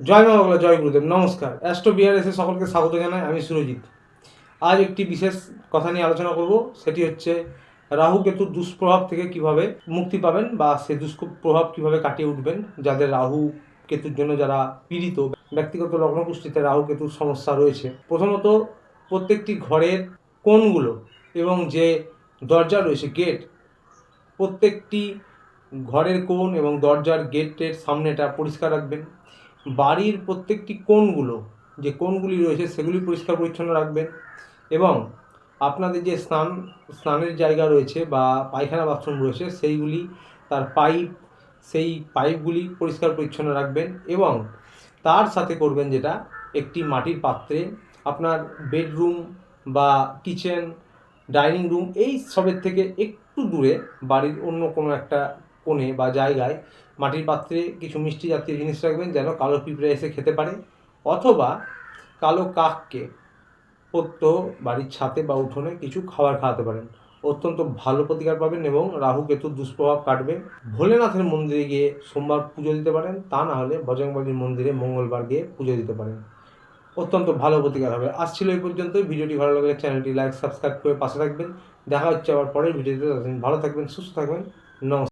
জয় মা বাংলা, জয় গুরুদেব, নমস্কার। অ্যাস্ট্রো বিআরএসে সকলকে স্বাগত জানাই, আমি সুরজিৎ। আজ একটি বিশেষ কথা নিয়ে আলোচনা করব, সেটি হচ্ছে রাহু কেতুর দুষ্প্রভাব থেকে কীভাবে মুক্তি পাবেন বা সে দুষ্প্রভাব কীভাবে কাটিয়ে উঠবেন, যাদের রাহু কেতুর জন্য যারা পীড়িত, ব্যক্তিগত লগ্নকুষ্ঠিতে রাহু কেতুর সমস্যা রয়েছে। প্রথমত, প্রত্যেকটি ঘরের কোণগুলো এবং যে দরজা রয়েছে গেট প্রত্যেকটি ঘরের কোণ এবং দরজার গেটের সামনেটা পরিষ্কার রাখবেন। বাড়ির প্রত্যেকটি কোণগুলো, যে কোণগুলি রয়েছে সেগুলি পরিষ্কার পরিচ্ছন্ন রাখবেন এবং আপনাদের যে স্নান, স্নানের জায়গা রয়েছে বা পায়খানা বাথরুম রয়েছে সেইগুলি, তার পাইপ, সেই পাইপগুলি পরিষ্কার পরিচ্ছন্ন রাখবেন এবং তার সাথে করবেন যেটা, একটি মাটির পাত্রে আপনার বেডরুম বা কিচেন, ডাইনিং রুম, এই সবের থেকে একটু দূরে বাড়ির অন্য কোনো একটা কোণে বা জায়গায় মাটির পাত্রে কিছু মিষ্টি জাতীয় জিনিস রাখবেন যেন কালো পিঁপড়ে এসে খেতে পারে অথবা কালো কাককে প্রত্যহ বাড়ির ছাদে বা উঠোনে কিছু খাবার খাওয়াতে পারেন। অত্যন্ত ভালো প্রতিকার পাবেন এবং রাহু কেতুর দুষ্প্রভাব কাটবে। ভোলেনাথের মন্দিরে গিয়ে সোমবার পুজো দিতে পারেন, তা না হলে বজরংবলীর মন্দিরে মঙ্গলবার গিয়ে পুজো দিতে পারেন। অত্যন্ত ভালো প্রতিকার হবে। আসছিল এই পর্যন্ত ভিডিওটি ভালো লাগলে চ্যানেলটি লাইক, সাবস্ক্রাইব করে পাশে থাকবেন। দেখা হচ্ছে আবার পরের ভিডিওতে। ভালো থাকবেন, সুস্থ থাকবেন। নমস্কার।